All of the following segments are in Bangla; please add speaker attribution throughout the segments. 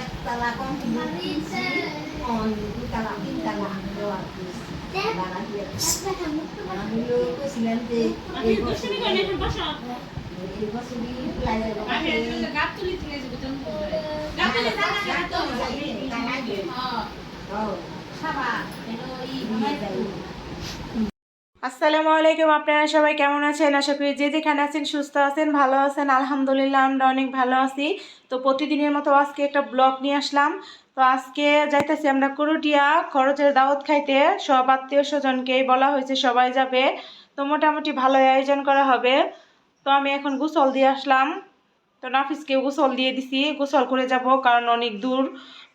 Speaker 1: একতলা কম দুতলা তিনতলা দেওয়ার বানা দিয়ে যে এই বছরই
Speaker 2: তুলে যাব
Speaker 3: আসসালামু আলাইকুম, আপনারা সবাই কেমন আছেন? আশা করি যে যেখানে আছেন সুস্থ আছেন, ভালো আছেন, আলহামদুলিল্লাহ আমরা অনেক ভালো আছি। তো প্রতিদিনের মতো আজকে একটা ব্লগ নিয়ে আসলাম। তো আজকে যাইতেছি আমরা করুটিয়া, খরচের দাওয়াত খাইতে। সব আত্মীয় স্বজনকেই বলা হয়েছে সবাই যাবে। তো মোটামুটি ভালোই আয়োজন করা হবে। তো আমি এখন গোসল দিয়ে আসলাম। তো নাফিসকে গোসল দিয়ে দিছি। গোসল করে যাব কারণ অনেক দূর।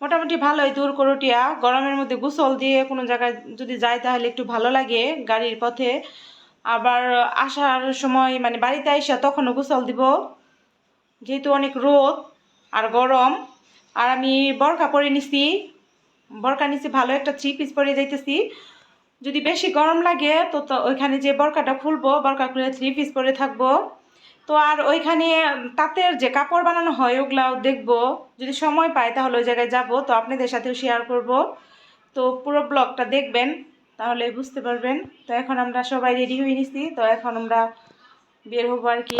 Speaker 3: মোটামুটি ভালোই দূর করটিয়া। গরমের মধ্যে গোসল দিয়ে কোনো জায়গায় যদি যাই তাহলে একটু ভালো লাগে গাড়ির পথে। আবার আসার সময় মানে বাড়িতে আইসা তখনও গোসল দিব। যেহেতু অনেক রোদ আর গরম, আর আমি বরকা পরে নিছি। বরকা নিছি, ভালো একটা থ্রি পিস পরে যাইতেছি। যদি বেশি গরম লাগে, তো ওইখানে যে বরকাটা খুলবো বরকা খুলে থ্রি পিস পরে থাকব। তো আর ওইখানে তাঁতের যে কাপড় বানানো হয় ওগুলাও দেখব। যদি সময় পাই তাহলে ওই জায়গায় যাব। তো আপনাদের সাথেও শেয়ার করব। তো পুরো ব্লগটা দেখবেন, তাহলে বুঝতে পারবেন। তো এখন আমরা সবাই রেডি হয়ে নিছি। তো এখন আমরা বের হব আর কি।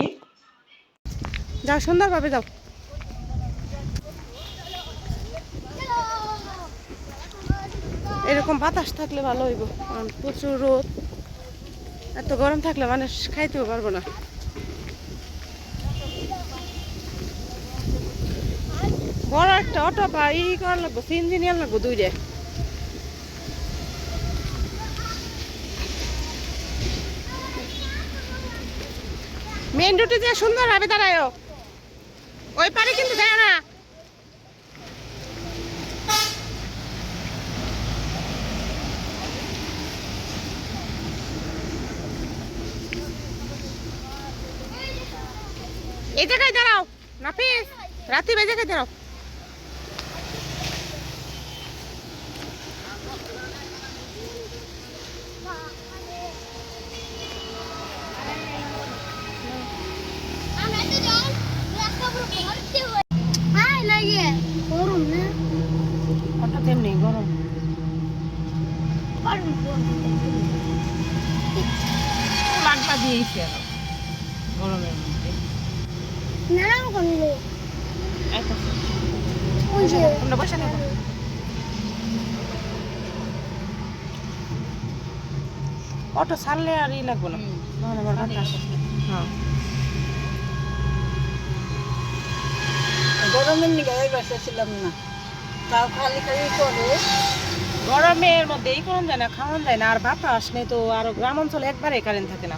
Speaker 3: যাও, সুন্দরভাবে যাও। এরকম বাতাস থাকলে ভালো হইব। প্রচুর রোদ। এত গরম থাকলে মানুষ খাইতেও পারব না। বড় একটা অটো বা ই করা লাগবো, সিএনজি লাগবো দুইটা মেন রুটে যে সুন্দর হবে দাঁড়ায় ওই পারে কিন্তু দেয় না। এই জায়গায় দাঁড়াও, নাফিস রাতে জায়গায় দাঁড়াও। দিয়েছি গরমের মধ্যে। তোমরা বসে অটো ছাড়লে আর ই লাগবো না। বাতাস। হ্যাঁ।
Speaker 1: গরমের না। তাও খালি খালি করে।
Speaker 3: গরমের মধ্যে এই করুন যায় না খাওয়ান যায় না আর বাতাস নেই তো আর গ্রাম অঞ্চলে একবারে কারেন্ট থাকে না।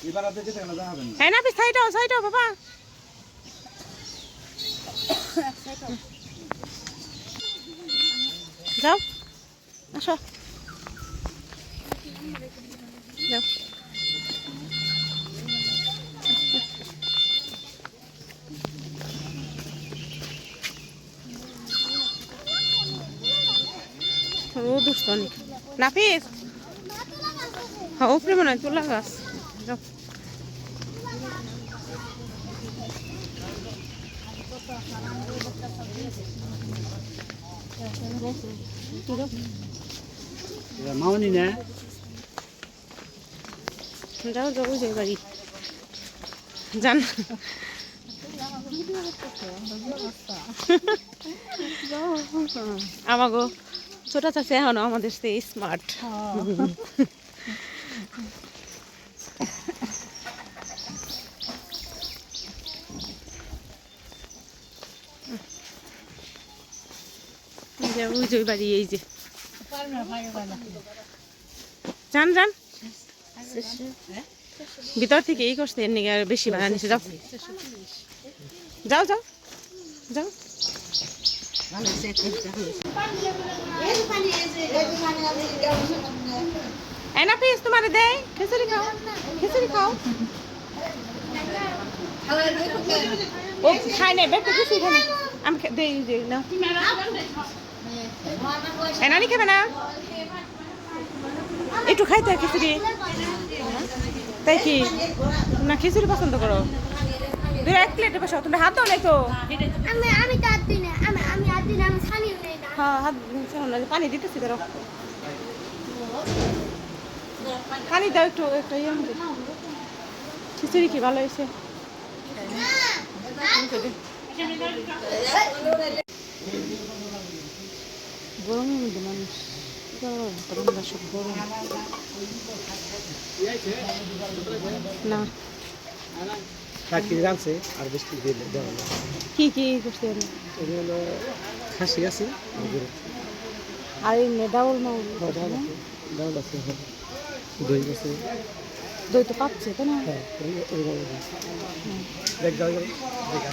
Speaker 3: হ্যাঁ না। সাইড হও সাইড হও বাবা। যাও, আসো। যাও। রোদ উঠতো অনেক নাফিস হ্যাঁ উপরে মনে হয় তুলা গাছ।
Speaker 4: মামনি না
Speaker 3: যাও ওই যে বাড়ি। জান আমাগো ছোট চাষে এখনও আমাদের স্মার্ট ওই বাড়ি এই যে। যান যান। ভিতর থেকে এই করছে এর নিকে আর বেশি ভাড়া নিছে যাও। যাও যাও। যাও।
Speaker 1: ভালো হয়েছে, টেস্টটা ভালো হয়েছে। এই যে পানি, এই যে- এই যে পানি আছে, এটা হচ্ছে আপনার-
Speaker 3: এই না পিস তোমার দেয় খিচুড়ি খাও। খিচুড়ি খাও। নাই বেটা কিছু খাই দেই যে না নানি খাবে না? একটু খাইতে খিচুড়ি। তাই কি? না খিচুড়ি পছন্দ করো। দুই এক প্লেটে বসাও তুমি হাত দাও নাই তো
Speaker 5: আমি আমি তো আর দিই না আমি আমি আর দিই না আমি ছানিও নেই না।
Speaker 3: হ্যাঁ হাত দাও না, পানি দিতেছি ধরো। পানি দাও একটু একটা ইয়ে। খিচুড়ি কি ভালো হয়েছে? গরমের মধ্যে মানুষ সব গরম না
Speaker 4: জানছে আর বৃষ্টি না
Speaker 3: কি কি করতে হবে
Speaker 4: খাসি আছে আর
Speaker 3: এই ডাউল মাউল
Speaker 4: হ্যাঁ, ডাল আছে হ্যাঁ। দই আছে
Speaker 3: দই তো পাচ্ছে তাই না
Speaker 4: হ্যাঁ। দেখ দাও দেখা।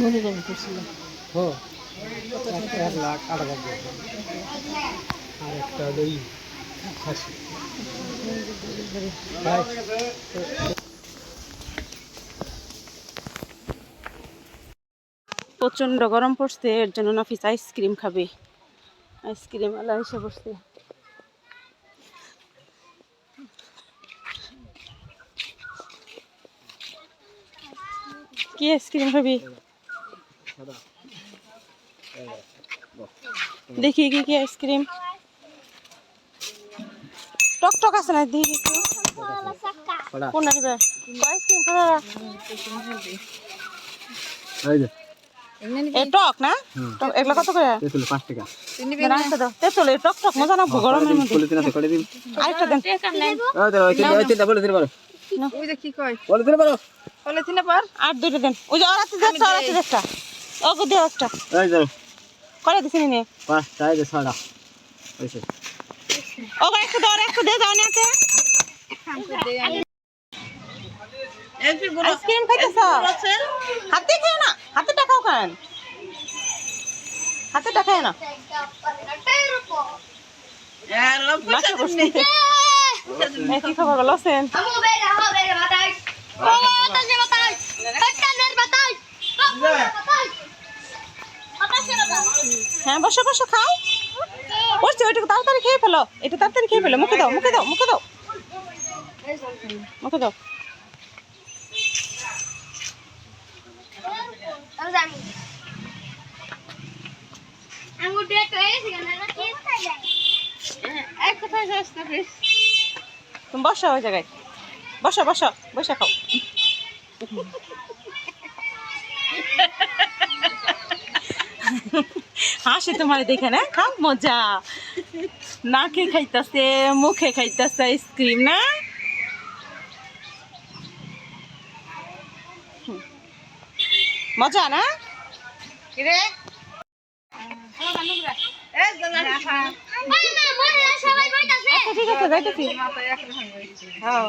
Speaker 3: মনে করে করছিলাম
Speaker 4: হ্যাঁ
Speaker 3: প্রচণ্ড গরম পড়ছে, এর জন্য নাফিস আইসক্রিম খাবে। আইসক্রিম আলা এসে পড়ছে। কি আইসক্রিম খাবি? দেখি কি কি আইসক্রিম টক টক আছে না দেখি কোন নিবে আইসক্রিম
Speaker 4: এই
Speaker 3: টক না? টক এগুলো কত করে?
Speaker 4: পাঁচ টাকা।
Speaker 3: তেঁতুল মজা না গরমের মধ্যে। আরেকটা দেন।
Speaker 4: ওই ওই
Speaker 1: যে কি কয়?
Speaker 4: পলিথিন পারো।
Speaker 1: পলিথিনে পর।
Speaker 3: আর দুইটা দেন। ওই যে অরাতে দেখছ অরাতে দেখটা ও গো একটা।
Speaker 4: এই যে।
Speaker 3: করে দিছি নি
Speaker 4: পাঁচটা এই যে ছটা হয়েছে।
Speaker 3: ও গো একটু দাও একটু দে দাও নিতে আইসক্রিম খাইতেছ? হাতে খাও না হাতে টাকাও খান হাতে টাকায় না কি খবর আছেন হ্যাঁ বসো বসো, খাও। বসছি ওইটুকু তাড়াতাড়ি খেয়ে ফেলো। এটা তাড়াতাড়ি খেয়ে ফেলো। মুখে দাও মুখে দাও মুখে দাও। মুখে দাও। বসো ওই জায়গায়। বসো বসো, বসে খাও। হাসি তোমার দেখে না? খাও মজা। নাকে খাইতাছে মুখে খাইতাছে আইসক্রিম না। মজা না?
Speaker 5: ওই না মনে হয় সবাই। বইতাছে।
Speaker 3: আচ্ছা, ঠিক আছে যাইতেছি হ্যাঁ।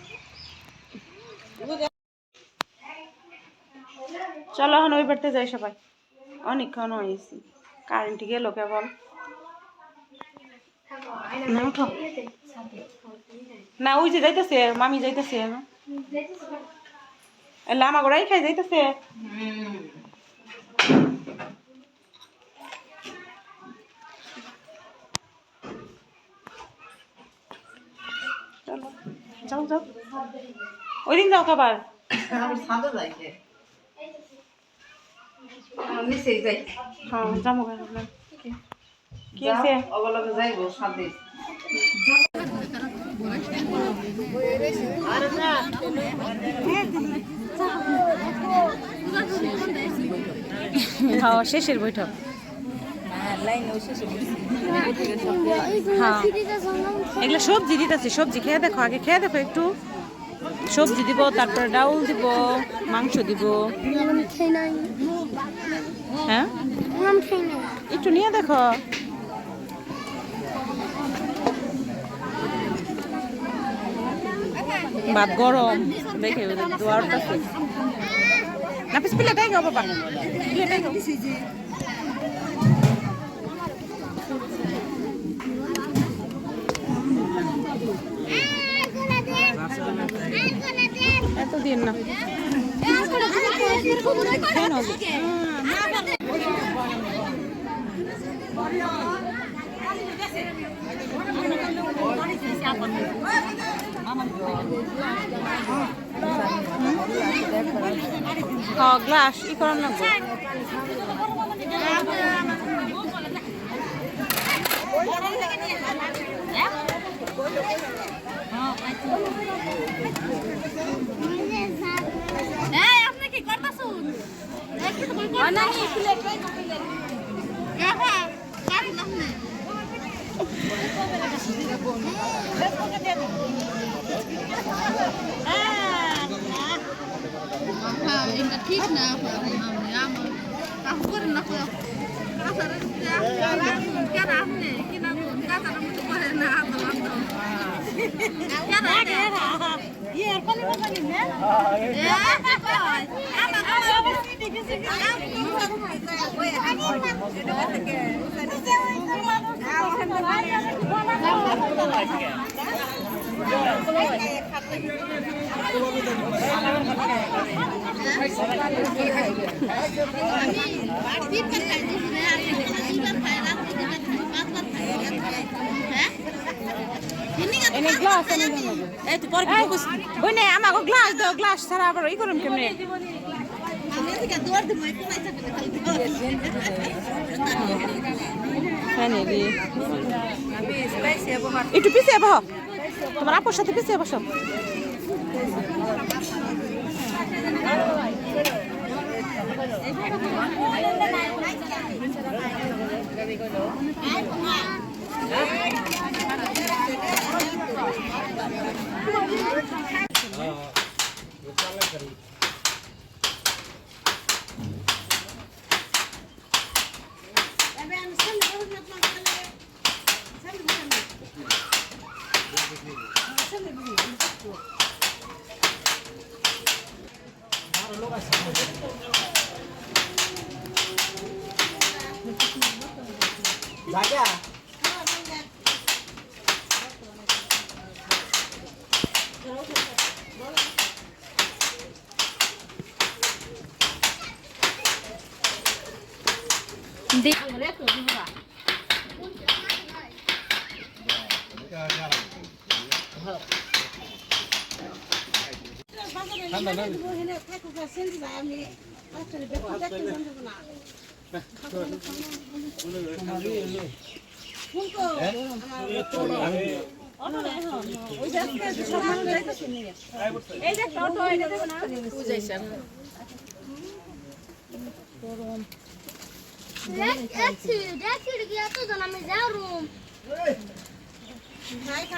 Speaker 3: চলো এখন ওই বাড়িতে যাই সবাই। অনেকক্ষণ হয়েছি কারেন্ট গেল কেবল না না, ওই যে যাইতেছে, মামি যাইতেছে। লামা গোড়াই খাই যাইতেছে। চলো। যাও যাও। ওই দিন যাও খাবার। হ্যাঁ যাব কি? আছে হ্যাঁ শেষের বৈঠক। হ্যাঁ। এগুলো সবজি দিতেছে সবজি খেয়ে দেখো আগে খেয়ে দেখো একটু। সবজি দিব, তারপরে ডাউল দিব, মাংস দিব। হ্যাঁ? একটু নিয়ে দেখো। ভাত গরম, দেখে দোয়ার কাছে না পিস প্লেটাই গো বাবা। প্লেটাই গো। দিন না। হ্যাঁ গ্লাস ই করার লাগবে
Speaker 2: এই ঠিক না আমি আমার করে না কেন আপনি কি না কাজ মতো করে না
Speaker 3: এনে গ্লাস এনে এই তো পরে ওই নে আমাকে গ্লাস দাও গ্লাস ছাড়া আবার ই করুন কেমনে? একটু পিছিয়ে বহ। তোমার আপুর সাথে পিছিয়ে বসো।
Speaker 4: 对不来 জায়গা
Speaker 5: দেখছি দেখছি গিয়া তো আমি যাও রুম মানে একটা